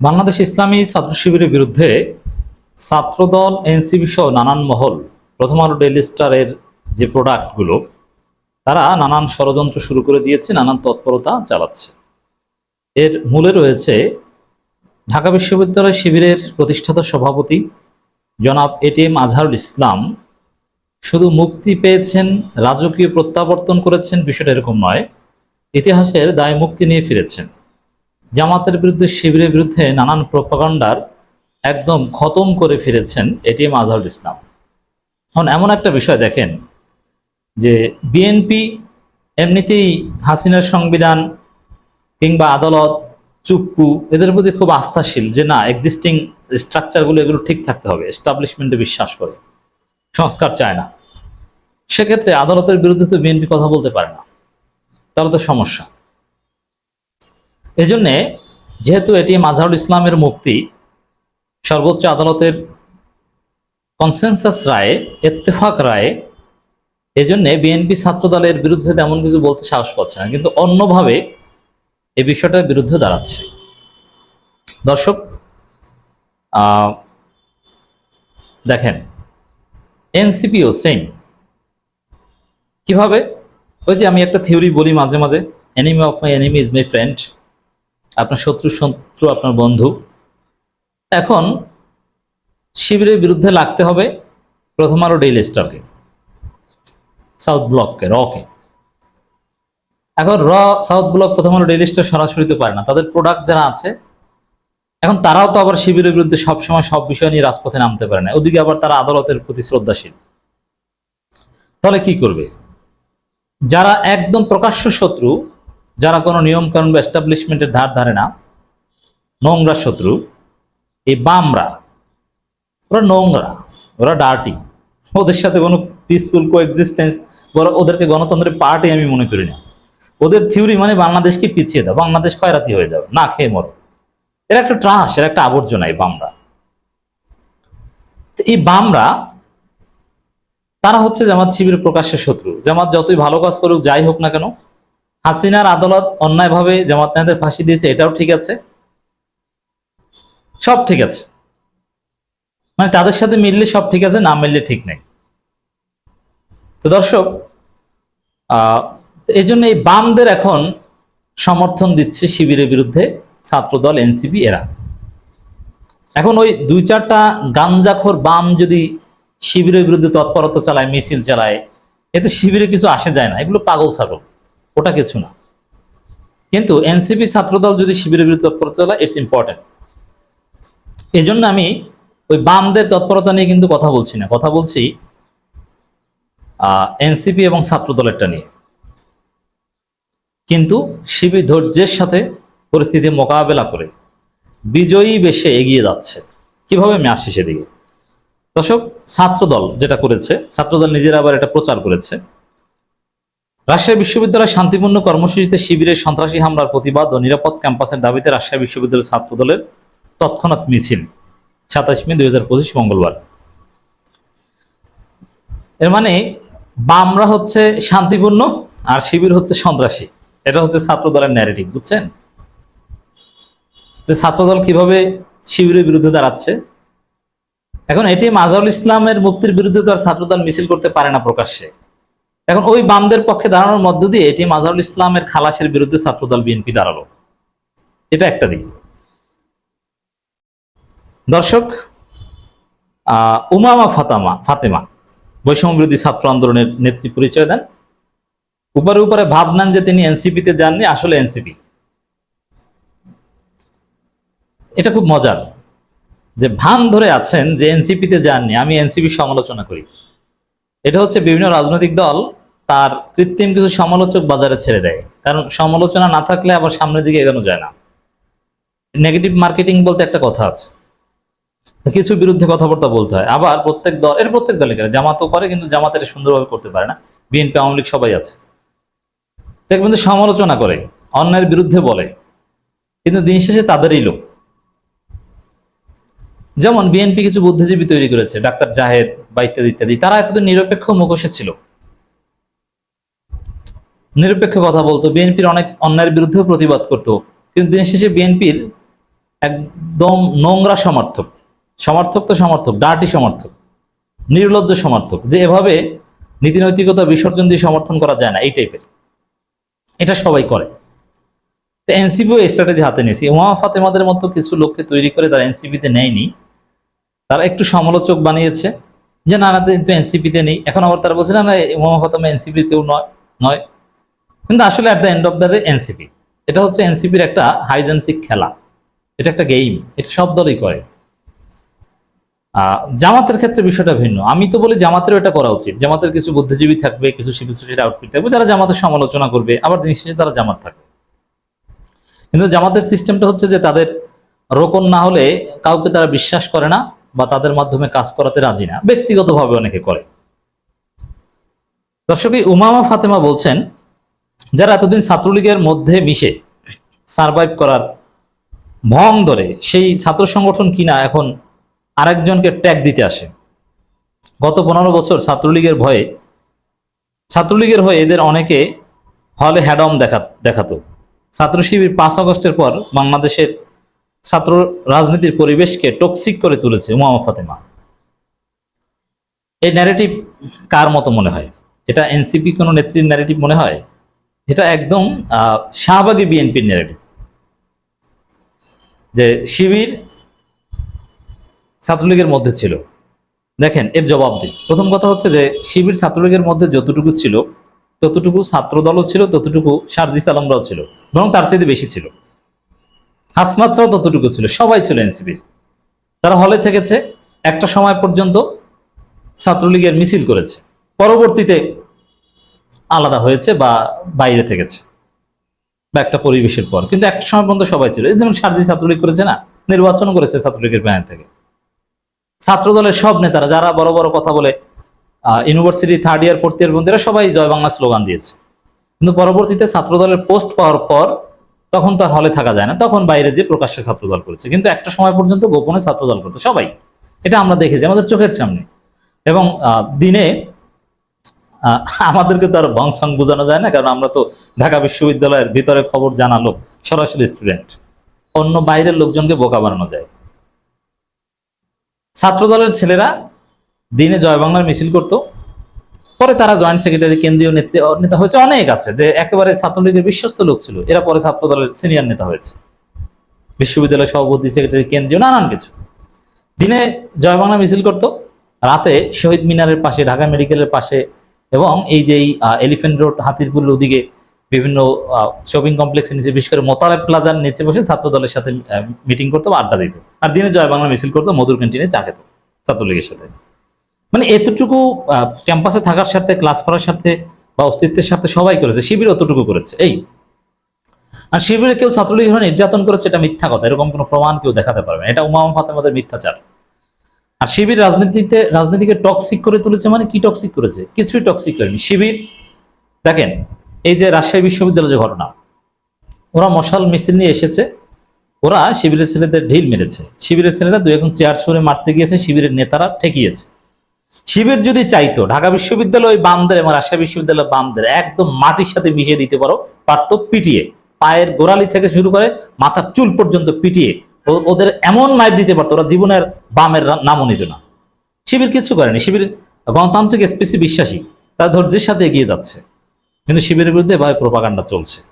বাংলাদেশ ইসলামী ছাত্র শিবিরের বিরুদ্ধে ছাত্রদল এনসিবি সহ নানান মহল, প্রথম আলো ডেলি স্টারের যে প্রোডাক্টগুলো, তারা নানান ষড়যন্ত্র শুরু করে দিয়েছে, নানান তৎপরতা চালাচ্ছে। এর মূলে রয়েছে ঢাকা বিশ্ববিদ্যালয় শিবিরের প্রতিষ্ঠাতা সভাপতি জনাব এটিএম আজহারুল ইসলাম। শুধু মুক্তি পেয়েছেন, রাজকীয় প্রত্যাবর্তন করেছেন, বিষয়টা এরকম নয়, ইতিহাসের দায় মুক্তি নিয়ে ফিরেছেন। জামাতের বিরুদ্ধে, শিবিরের বিরুদ্ধে নানান প্রপাগান্ডার একদম খতম করে ফিরেছেন এটিএম আজহারুল ইসলাম। এখন এমন একটা বিষয় দেখেন যে বিএনপি এমনিতেই হাসিনার সংবিধান কিংবা আদালত, চুপ্পু, এদের প্রতি খুব আস্থাশীল যে না এক্সিস্টিং স্ট্রাকচারগুলো এগুলো ঠিক থাকতে হবে এস্টাবলিশমেন্টে বিশ্বাস করে, সংস্কার চায় না। সেক্ষেত্রে আদালতের বিরুদ্ধে তো বিএনপি কথা বলতে পারে না। তাহলে তো সমস্যা। এজন্যে যেহেতু এটি মাঝহারুল ইসলামের মুক্তি, সর্বোচ্চ আদালতের কনসেনসাস রায়ে, ইত্তেফাক রায়ে, এজন্যে বিএনপি ছাত্র দলের বিরুদ্ধে তেমন কিছু বলতে সাহস পাচ্ছে না, কিন্তু অন্যভাবে এই বিষয়টার বিরুদ্ধে দাঁড়াচ্ছে। দর্শক দেখেন, এনসিপিও সেম কীভাবে? ওই যে আমি একটা থিওরি বলি মাঝে মাঝে enemy of my enemy is my friend আপনার শত্রু শত্রু আপনার বন্ধু। এখন শিবিরের বিরুদ্ধে লাগতে হবে প্রথম আলো ডেইলি স্টারকে। সাউথ ব্লককে, রকে। এখন র, সাউথ ব্লক প্রথম আলো ডেইলি স্টার সরাসরি তো পারে না। তাদের প্রোডাক্ট যারা আছে, এখন তারাও তো আবার শিবিরের বিরুদ্ধে সবসময় সব বিষয় নিয়ে রাজপথে নামতে পারে না। ওদিকে আবার তারা আদালতের প্রতি শ্রদ্ধাশীল। তাহলে কি করবে? যারা একদম প্রকাশ্য শত্রু যারা কোনো নিয়ম কানুন বা এস্টাবলিশমেন্টের ধার ধারে না, নোংরা শত্রু, এই বামরা, ওরা নোংরা, ওরা ডার্টি ওদের সাথে কোনো পিসফুল কো এক্সিস্টেন্স ওদেরকে গণতন্ত্রের পার্টি আমি মনে করি না। ওদের থিওরি মানে বাংলাদেশকে পিছিয়ে দাও, বাংলাদেশ খয়রাতি হয়ে যাবে, না খেয়ে মরো। এরা একটা ট্রাস এরা একটা আবর্জনা এই বামরা। এই বামরা, তারা হচ্ছে জামাত শিবিরের প্রকাশ্যের শত্রু। জামাত যতই ভালো কাজ করুক, যাই হোক না কেন হাসিনার আদালত অন্যায়ভাবে জামাত নেতাদের ফাঁসি দিয়েছে, এটাও ঠিক আছে। সব ঠিক আছে। মানে তাদের সাথে মিললে সব ঠিক আছে, না মিললে ঠিক নেই। তো দর্শক এই জন্য এই বামদের এখন সমর্থন দিচ্ছে শিবিরের বিরুদ্ধে ছাত্রদল, এনসিপি, এরা। এখন ওই দুই চারটা গাঞ্জাখোর বাম যদি শিবিরের বিরুদ্ধে তৎপরতা চালায়, মিছিল চালায়, এতে শিবিরে কিছু আসে যায় না। এগুলো পাগল ছাগল। ওটা কিছু না। কিন্তু এনসিপি ছাত্রদল যদি শিবিরের বিরুদ্ধে তৎপরতা চালায় ইটস ইম্পর্টেন্ট এই জন্য আমি ওই বামদের তৎপরতা নিয়ে কিন্তু কথা বলছি না। কথা বলছি এনসিপি এবং ছাত্রদলেরটা নিয়ে। কিন্তু শিবির ধৈর্যের সাথে পরিস্থিতি মোকাবেলা করে বিজয়ী বেশে এগিয়ে যাচ্ছে। কীভাবে আমি আসি সেদিকে? দর্শক, ছাত্রদল যেটা করেছে, ছাত্রদল নিজেরা আবার এটা প্রচার করেছে। রাজশাহী বিশ্ববিদ্যালয়ের শান্তিপূর্ণ কর্মসূচিতে শিবিরের সন্ত্রাসী হামলার প্রতিবাদ ও নিরাপদ ক্যাম্পাসের দাবিতে রাজশাহী বিশ্ববিদ্যালয় ছাত্রদলের তৎক্ষণাৎ মিছিল, সাতাশ মে দুই হাজার পঁচিশ মঙ্গলবার। এর মানে বামরা হচ্ছে শান্তিপূর্ণ আর শিবির হচ্ছে সন্ত্রাসী। এটা হচ্ছে ছাত্র দলের ন্যারেটিভ বুঝছেন? যে ছাত্রদল কীভাবে শিবিরের বিরুদ্ধে দাঁড়াচ্ছে। এখন এটি মাজারুল ইসলামের মুক্তির বিরুদ্ধে তো আর ছাত্রদল মিছিল করতে পারে না প্রকাশ্যে। এখন ওই বামদের পক্ষে দাঁড়ানোর মধ্য দিয়ে এটি মাজাউল ইসলামের খালাসের বিরুদ্ধে ছাত্রদল বিএনপি দাঁড়াল। এটা একটা দিক। দর্শক উমামা ফাতামা, ফাতেমা বৈষম্য বিরোধী ছাত্র আন্দোলনের নেত্রী পরিচয় দেন। উপরে উপরে ভাবনান যে তিনি এনসিপিতে যাননি, আসলে এনসিপি। এটা খুব মজার যে ভান ধরে আছেন যে এনসিপিতে যাননি, আমি এনসিপি সমালোচনা করি। এটা হচ্ছে বিভিন্ন রাজনৈতিক দল তার কৃত্রিম কিছু সমালোচক বাজারে ছেড়ে দেয়। কারণ সমালোচনা না থাকলে আবার সামনের দিকে এগোনো যায় না। নেগেটিভ মার্কেটিং বলতে একটা কথা আছে। কিছু বিরুদ্ধে কথাবার্তা বলতে হয়। আবার প্রত্যেক দল এর প্রত্যেক দলে করে, জামাতও করে, কিন্তু জামাত এটা সুন্দরভাবে করতে পারে না। বিএনপি, আওয়ামী লীগ সবাই আছে। দেখবেন যে সমালোচনা করে, অন্যায়ের বিরুদ্ধে বলে, কিন্তু দিন শেষে তাদেরই লোক। যেমন বিএনপি কিছু বুদ্ধিজীবী তৈরি করেছে, ডাক্তার জাহেদ বা ইত্যাদি ইত্যাদি। তারা এতদিন নিরপেক্ষ মুখোশে ছিল। নিরপেক্ষ কথা বলতো, বিএনপির অনেক অন্যায়ের বিরুদ্ধেও প্রতিবাদ করতো। কিন্তু দিন শেষে বিএনপির একদম নোংরা সমর্থক সমর্থক তো সমর্থক ডার্টি সমর্থক, নির্লজ্জ সমর্থক, যে এভাবে নীতি নৈতিকতা বিসর্জন দিয়ে সমর্থন করা যায় না, এই টাইপের এটা সবাই করে। তো এনসিপিও স্ট্র্যাটেজি হাতে নিয়েছে। উমা ফাতেমাদের মতো কিছু লোককে তৈরি করে তারা এনসিপিতে নেয়নি। তারা একটু সমালোচক বানিয়েছে, যে না না, তো এনসিপিতে নেই। এখন আবার তারা বলছে, না না উমা ফাতেমা এনসিপির কেউ নয় নয়। কিন্তু আসলে at the end of the day NCP এটা হচ্ছে এনসিপির একটা হাইড হাইডেন্সিক খেলা। এটা একটা গেম এটা সব দলই করে। জামাতের ক্ষেত্রে বিষয়টা ভিন্ন। আমি তো বলি জামাতেরও এটা করা উচিত। জামাতের কিছু বুদ্ধিজীবী থাকবে, কিছু সিভিল সোসাইটি আউটফিট থাকবে, যারা জামাতের সমালোচনা করবে, আবার দিন শেষে তারা জামাত থাকবে। কিন্তু জামাতের সিস্টেমটা হচ্ছে যে তাদের রোকন না হলে কাউকে তারা বিশ্বাস করে না বা তাদের মাধ্যমে কাজ করাতে রাজি না। ব্যক্তিগতভাবে অনেকে করে। দর্শক উমামা ফাতেমা বলছেন যারা এতদিন ছাত্রলীগের মধ্যে মিশে সারভাইভ করার ভং ধরে, সেই ছাত্র সংগঠন কিনা এখন আরেকজনকে ট্যাগ দিতে আসে। গত পনেরো বছর ছাত্রলীগের ভয়ে, ছাত্রলীগের হয়ে এদের অনেকে হলে হ্যাডম দেখা, দেখাতো। ছাত্র শিবির পাঁচ আগস্টের পর বাংলাদেশের ছাত্র রাজনীতির পরিবেশকে টক্সিক করে তুলেছে উমামা ফাতেমা। এই ন্যারেটিভ কার মতো মনে হয়? এটা এনসিপি কোনো নেত্রীর ন্যারেটিভ মনে হয়? এটা একদম শাহবাগী বিএনপির ন্যারেটিভ যে শিবির ছাত্রলীগের মধ্যে ছিল। দেখেন, এর জবাব দিই। প্রথম কথা হচ্ছে যে, শিবির ছাত্রলীগের মধ্যে যতটুকু ছিল, ততটুকু ছাত্রদলও ছিল, ততটুকু সার্জিস আলমরাও ছিল, বরং তার চেয়ে বেশি ছিল। হাসমাত্রাও ততটুকু ছিল, সবাই ছিল এনসিপির তারা হলে থেকেছে, একটা সময় পর্যন্ত ছাত্রলীগের মিছিল করেছে। পরবর্তীতে আলাদা হয়েছে বা বাইরে থেকেছে। বা একটা পরিবেশের পর। কিন্তু একটা সময় পর্যন্ত সবাই ছিল। যেমন সার্জি ছাত্রলীগ করেছে না? নির্বাচন করেছে ছাত্রলীগের প্যানেল থেকে। ছাত্রদলের সব নেতারা, যারা বড় বড় কথা বলে university third year fourth year বন্ধুরা সবাই জয় বাংলা স্লোগান দিয়েছে। কিন্তু পরবর্তীতে ছাত্রদলের পোস্ট পাওয়ার পর তখন তো আর হলে থাকা যায় না। তখন বাইরে যে প্রকাশ্যে ছাত্রদল করেছে। কিন্তু একটা সময় পর্যন্ত গোপনে ছাত্রদল করতো সবাই। এটা আমরা দেখেছি আমাদের চোখের সামনে। এবং দিনে আমাদেরকে তো আর বংশং বোঝানো যায় না, কারণ আমরা তো ঢাকা বিশ্ববিদ্যালয়ের ভিতরে খবর জানালো, সরাসরি স্টুডেন্ট অন্য বাইরের লোকজনকে বোকা বানানো যায়। ছাত্রদলের ছেলেরা দিনে জয় বাংলার মিছিল করত। পরে তারা জয়েন্ট সেক্রেটারি কেন্দ্রীয় নেত্রী নেতা হয়েছে অনেক আছে, যে একেবারে ছাত্রলীগের বিশ্বস্ত লোক ছিল। এরা পরে ছাত্রদলের সিনিয়র নেতা হয়েছে। বিশ্ববিদ্যালয় সভাপতি সেক্রেটারি কেন্দ্রীয়, নানান কিছু। দিনে জয় বাংলা মিছিল করত। রাতে শহীদ মিনারের পাশে, ঢাকা মেডিকেলের পাশে এবং এই যে এলিফেন্ট রোড হাতিরপুল ওদিকে বিভিন্ন শপিং কমপ্লেক্সের নিচে, বিশেষ করে মোতালেব প্লাজার নিচে বসে ছাত্র দলের সাথে মিটিং করতো আড্ডা দিত। আর দিনে জয় বাংলা মিছিল করতো, মধুর ক্যান্টিনে চা খেত ছাত্রলীগের সাথে। মানে এতটুকু ক্যাম্পাসে থাকার সাথে ক্লাস করার সাথে বা অস্তিত্বের সাথে সবাই করেছে, শিবির অতটুকু করেছে, এই। আর শিবিরে কেউ ছাত্রলীগ নির্যাতন করেছে, এটা মিথ্যা কথা, এরকম কোনো প্রমাণ কেউ দেখাতে পারবে না, এটা উমাম ফাতেমাদের মিথ্যাচার। আর শিবির রাজনীতিতে, রাজনীতিকে টক্সিক করে তুলেছে মানে কি টক্সিক করেছে? কিছুই টক্সিক করেনি শিবির, দেখেন, এই যে রাজশাহী বিশ্ববিদ্যালয় যে ঘটনা, ওরা মশাল মিছিল নিয়ে এসেছে, ওরা শিবিরের ছেলেদের ঢিল মেরেছে। শিবিরের ছেলেরা দুই এখন চেয়ার সরে মারতে গিয়েছে, শিবিরের নেতারা ঠেকিয়েছে। শিবির যদি চাইতো, ঢাকা বিশ্ববিদ্যালয় বামদের এবং রাজশাহী বিশ্ববিদ্যালয় বামদের একদম মাটির সাথে মিশিয়ে দিতে পারো, পারতো পিটিয়ে, পায়ের গোড়ালি থেকে শুরু করে মাথার চুল পর্যন্ত পিটিয়ে ওদের এমন মায়ের দিতে পারতো, ওরা জীবনের বামের নামও নিত না। শিবির কিছু করেনি, শিবির গণতান্ত্রিক স্পেসি বিশ্বাসী, তার ধৈর্যের সাথে এগিয়ে যাচ্ছে। কিন্তু শিবিরের বিরুদ্ধে এভাবে প্রোপাকাণ্ডা চলছে।